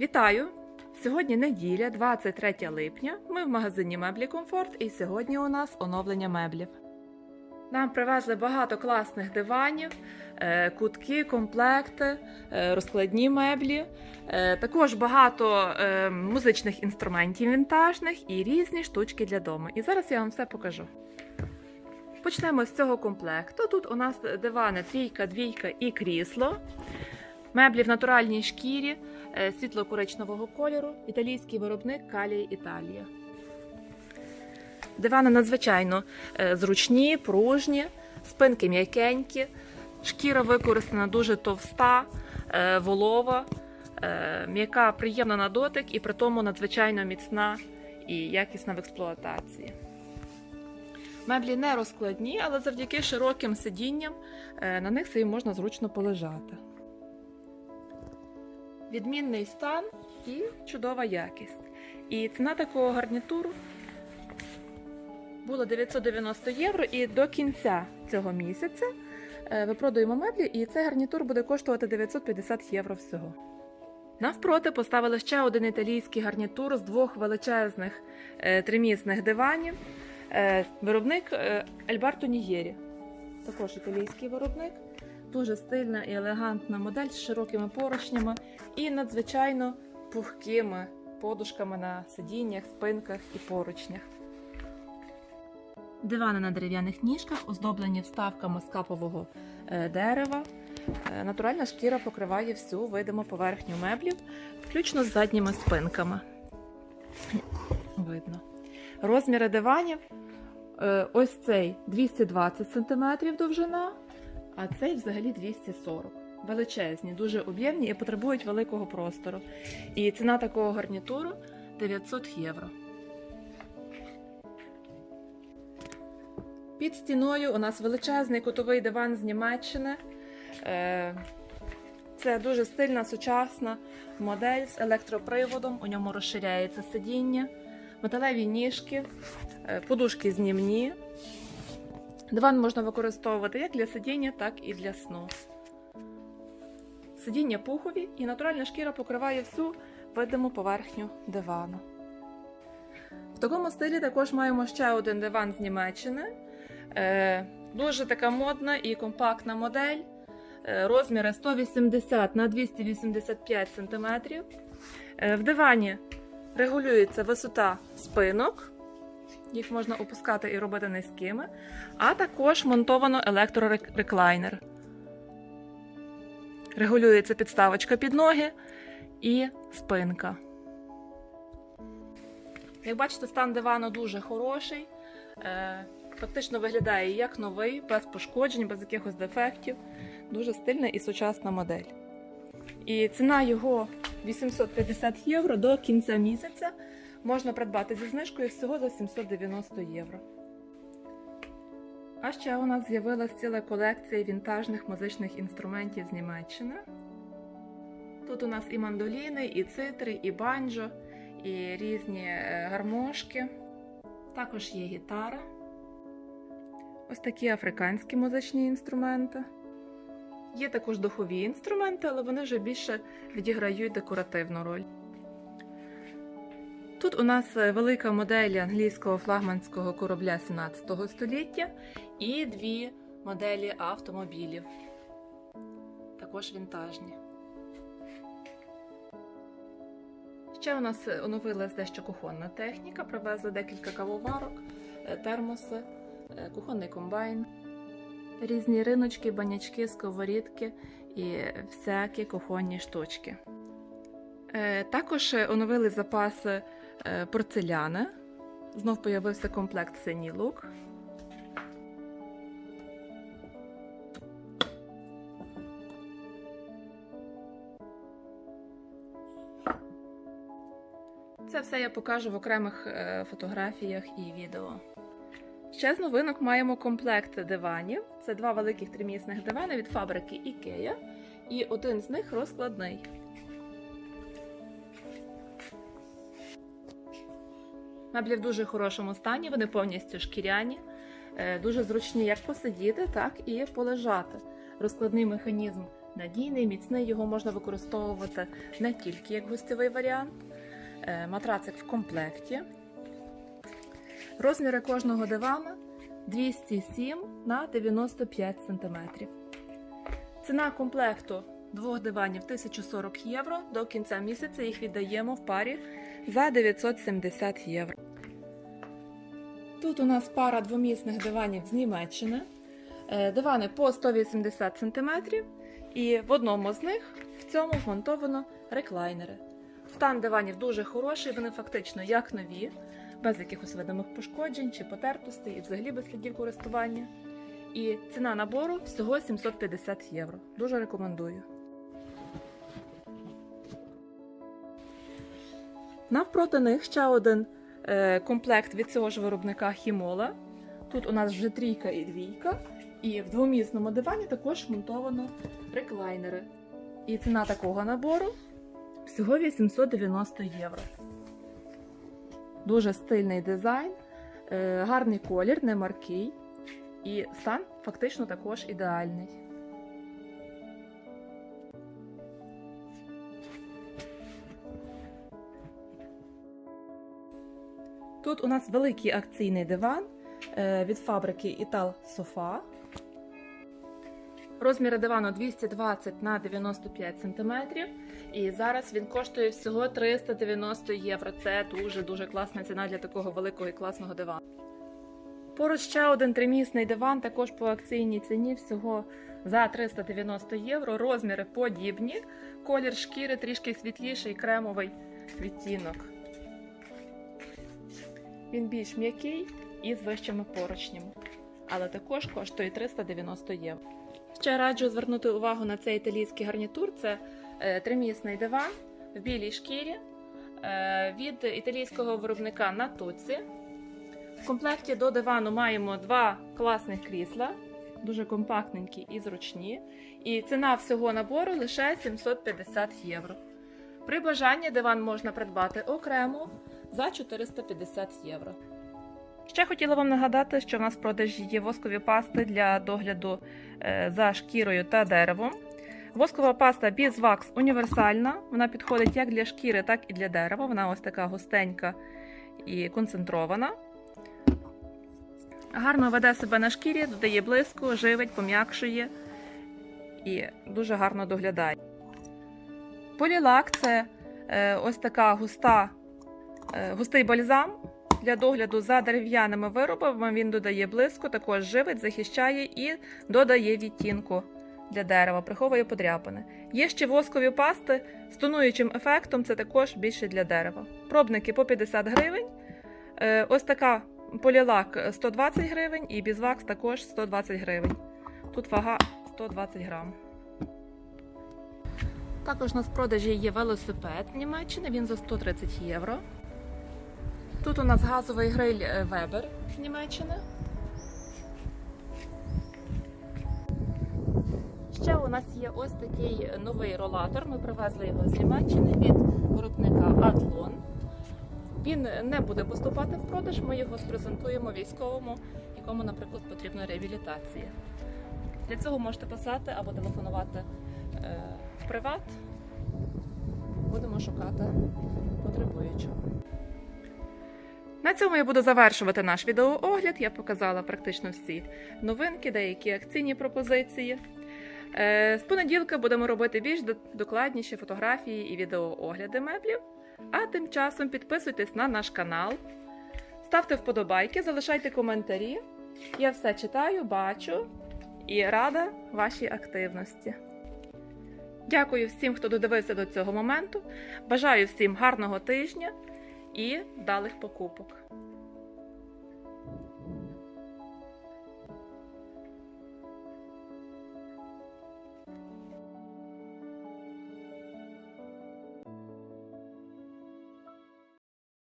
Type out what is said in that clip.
Вітаю! Сьогодні неділя, 23 липня. Ми в магазині Меблі Комфорт і сьогодні у нас оновлення меблів. Нам привезли багато класних диванів, е, кутки, комплекти, е, розкладні меблі. Е, Також багато музичних інструментів вінтажних і різні штучки для дому. І зараз я вам все покажу. Почнемо з цього комплекту. Тут у нас дивани трійка, двійка і крісло. Меблі в натуральній шкірі е, світло-коричневого кольору, італійський виробник Калія Італія. Дивани надзвичайно е, зручні, пружні, спинки м'якенькі, шкіра використана дуже товста, е, волова, м'яка, приємна на дотик і при тому надзвичайно міцна і якісна в експлуатації. Меблі не розкладні, але завдяки широким сидінням на них собі можна зручно полежати. Відмінний стан і чудова якість. І ціна такого гарнітуру була 990 євро, і до кінця цього місяця е, випродаємо меблі, і цей гарнітур буде коштувати 950 євро всього. Навпроти поставили ще один італійський гарнітур з двох величезних е, тримісних диванів. Е, Виробник е, Альберто Нієрі. Також італійський виробник. Дуже стильна і елегантна модель з широкими поручнями і надзвичайно пухкими подушками на сидіннях, спинках і поручнях. Дивани на дерев'яних ніжках, оздоблені вставками з капового е, дерева. Е, Натуральна шкіра покриває всю видиму поверхню меблів, включно з задніми спинками. Видно. Розміри диванів. е, Ось цей 220 см довжина, а цей взагалі 240 Величезні, дуже об'ємні і потребують великого простору. І ціна такого гарнітуру 900 євро. Під стіною у нас величезний кутовий диван з Німеччини. Е, Це дуже стильна, сучасна модель з електроприводом. У ньому розширяється сидіння, металеві ніжки, е, подушки знімні. Диван можна використовувати як для сидіння, так і для сну. Сидіння пухові і натуральна шкіра покриває всю видиму поверхню дивану. В такому стилі також маємо ще один диван з Німеччини. Е, Дуже така модна і компактна модель. Е, Розміри 180 на 285 см. В дивані регулюється висота спинок. Їх можна опускати і робити низькими, а також монтовано електрореклайнер. Регулюється підставочка під ноги і спинка. Як бачите, стан дивану дуже хороший. Е, Фактично виглядає як новий, без пошкоджень, без якихось дефектів. Дуже стильна і сучасна модель. І ціна його 850 євро до кінця місяця. Можна придбати зі знижкою всього за 790 євро. А ще у нас з'явилася ціла колекція вінтажних музичних інструментів з Німеччини. Тут у нас і мандоліни, і цитри, і банджо, і різні е, гармошки. Також є гітара. Ось такі африканські музичні інструменти. Є також духові інструменти, але вони вже більше відіграють декоративну роль. Тут у нас е, велика модель англійського флагманського корабля 17 століття і дві моделі автомобілів. Також вінтажні. Ще у нас е, оновилась дещо кухонна техніка, привезли декілька кавоварок, е, термоси, кухонний комбайн, різні риночки, банячки, сковорідки і всякі кухонні штучки. Також оновили запаси порцеляни. Знов появився комплект синій лук. Це все я покажу в окремих е, фотографіях і відео. Ще з новинок маємо комплект диванів. Це два великих тримісних дивани від фабрики IKEA. І один з них розкладний. Меблі в дуже хорошому стані, вони повністю шкіряні, е, дуже зручні як посидіти, так і полежати. Розкладний механізм надійний, міцний. Його можна використовувати не тільки як гостєвий варіант. Е, Матрацик в комплекті. Розміри кожного дивана 207 на 95 см. Ціна комплекту двох диванів 1040 євро. До кінця місяця їх віддаємо в парі за 970 євро. Тут у нас пара двомісних диванів з Німеччини. Е, Дивани по 180 см, і в одному з них в цьому вмонтовано реклайнери. Стан диванів дуже хороший, вони фактично як нові, без якихось видимих пошкоджень чи потертостей, і взагалі без слідів користування. І ціна набору всього 750 євро. Дуже рекомендую. Навпроти них ще один е, комплект від цього ж виробника Хімола. Тут у нас вже трійка і двійка. І в двомісному дивані також монтовано реклайнери. І ціна такого набору всього 890 євро. Дуже стильний дизайн, е, гарний колір, не маркий. І стан фактично також ідеальний. Тут у нас великий акційний диван е, від фабрики Італ Софа. Розміри дивану 220 на 95 см. І зараз він коштує всього 390 євро. Це дуже-дуже класна ціна для такого великого і класного дивану. Поруч ще один тримісний диван, також по акційній ціні всього за 390 євро. Розміри подібні. Колір шкіри трішки світліший, кремовий відтінок. Він більш м'який і з вищими поручнями, але також коштує 390 євро. Ще раджу звернути увагу на цей італійський гарнітур. Це е, тримісний диван в білій шкірі е, від італійського виробника Натуці. В комплекті до дивану маємо два класних крісла, дуже компактненькі і зручні. І ціна всього набору лише 750 євро. При бажанні диван можна придбати окремо за 450 євро. Ще хотіла вам нагадати, що в нас в продажі є воскові пасти для догляду е, за шкірою та деревом. Воскова паста Beeswax універсальна. Вона підходить як для шкіри, так і для дерева. Вона ось така густенька і концентрована. Гарно веде себе на шкірі, додає блиску, живить, пом'якшує і дуже гарно доглядає. Полілак це е, ось така густа, густий бальзам для догляду за дерев'яними виробами. Він додає блиску, також живить, захищає і додає відтінку для дерева, приховує подряпини. Є ще воскові пасти з тонуючим ефектом, це також більше для дерева. Пробники по 50 гривень. Е, Ось така полілак 120 гривень і бізвакс також 120 гривень. Тут вага 120 грам. Також у нас в продажі є велосипед Німеччини, він за 130 євро. Тут у нас газовий гриль е, Weber з Німеччини. Ще у нас є ось такий новий ролатор. Ми привезли його з Німеччини від виробника Athlon. Він не буде поступати в продаж, ми його спрезентуємо військовому, якому, наприклад, потрібна реабілітація. Для цього можете писати або телефонувати е, в приват. Будемо шукати потребуючого. На цьому я буду завершувати наш відеоогляд. Я показала практично всі новинки, деякі акційні пропозиції. Е, З понеділка будемо робити більш докладніші фотографії і відеоогляди меблів. А тим часом підписуйтесь на наш канал, ставте вподобайки, залишайте коментарі. Я все читаю, бачу і рада вашій активності. Дякую всім, хто додивився до цього моменту. Бажаю всім гарного тижня і вдалих покупок.